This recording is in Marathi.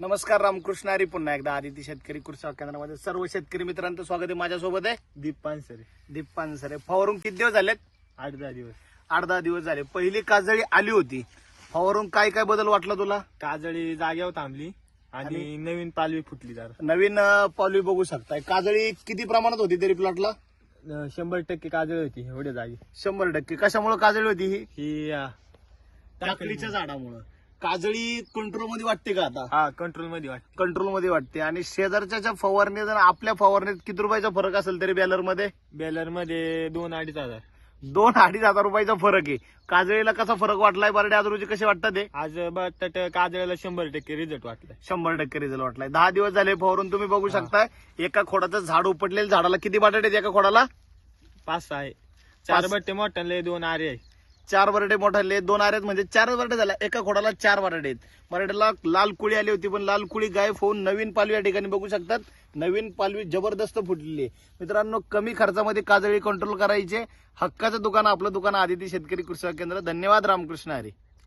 नमस्कार रामकृष्ण हरी. पुन्हा एकदा आदिती शेतकरी कृषी केंद्रामध्ये सर्व शेतकरी मित्रांचं स्वागत आहे माझ्यासोबत आहे. दीप पानसरे दीप पानसरे फवारून किती दिवस झालेत? आठ दहा दिवस. आठ दहा दिवस झाले. पहिली काजळी आली होती. फवारून काय काय बदल वाटला तुला? काजळी जाग्यावर थांबली आणि आणि- नवीन पालवी फुटली जरा. नवीन अं, पावली बघू शकताय. काजळी किती प्रमाणात होती तरी प्लॉटला अं, शंभर टक्के काजळी होती एवढ्या जागी. शंभर टक्के. कशामुळे काजळी होती ही? ही अं, टाकळीच्या झाडामुळं. काजळी कंट्रोलमध्ये वाटते का आता? हा कंट्रोलमध्ये वाटत. कंट्रोलमध्ये वाटते. आणि शेजारच्या फवारणीत आणि आपल्या फवारणीत किती रुपयाचा फरक असेल तरी बॅलरमध्ये बेलरमध्ये दोन अडीच हजार. दोन अडीच हजार रुपयाचा फरक आहे. काजळीला कसा फरक वाटलाय बरडे आज रोजी कसे वाटतात ते आज बटाट काजळीला शंभर टक्के रिझल्ट वाटलाय. शंभर टक्के रिझल्ट वाटलाय. दहा दिवस झाले फवारून तुम्ही बघू शकताय एका खोडाचं झाड उपटलेलं झाडाला किती बटाटे आहेत एका खोडाला? पाच सहा आहे. चार पाच- बट्टे मोठ्याले दोन आरे आहे चार वरडे मोठाले दोन आरेत म्हणजे चार वरडे झाला. एका खोडाला चार वरडे आहेत. बटाट्याला लाल कुळी आली होती पण लाल कुळी गायब होऊन नवीन पालवी या ठिकाणी बघू शकतात. नवीन पालवी जबरदस्त फुटलेली आहे. मित्रांनो कमी खर्चामध्ये काजळी कंट्रोल करायचे. हक्काचं दुकान आपलं दुकान आदिती शेतकरी कृषी केंद्र. धन्यवाद रामकृष्ण हरी.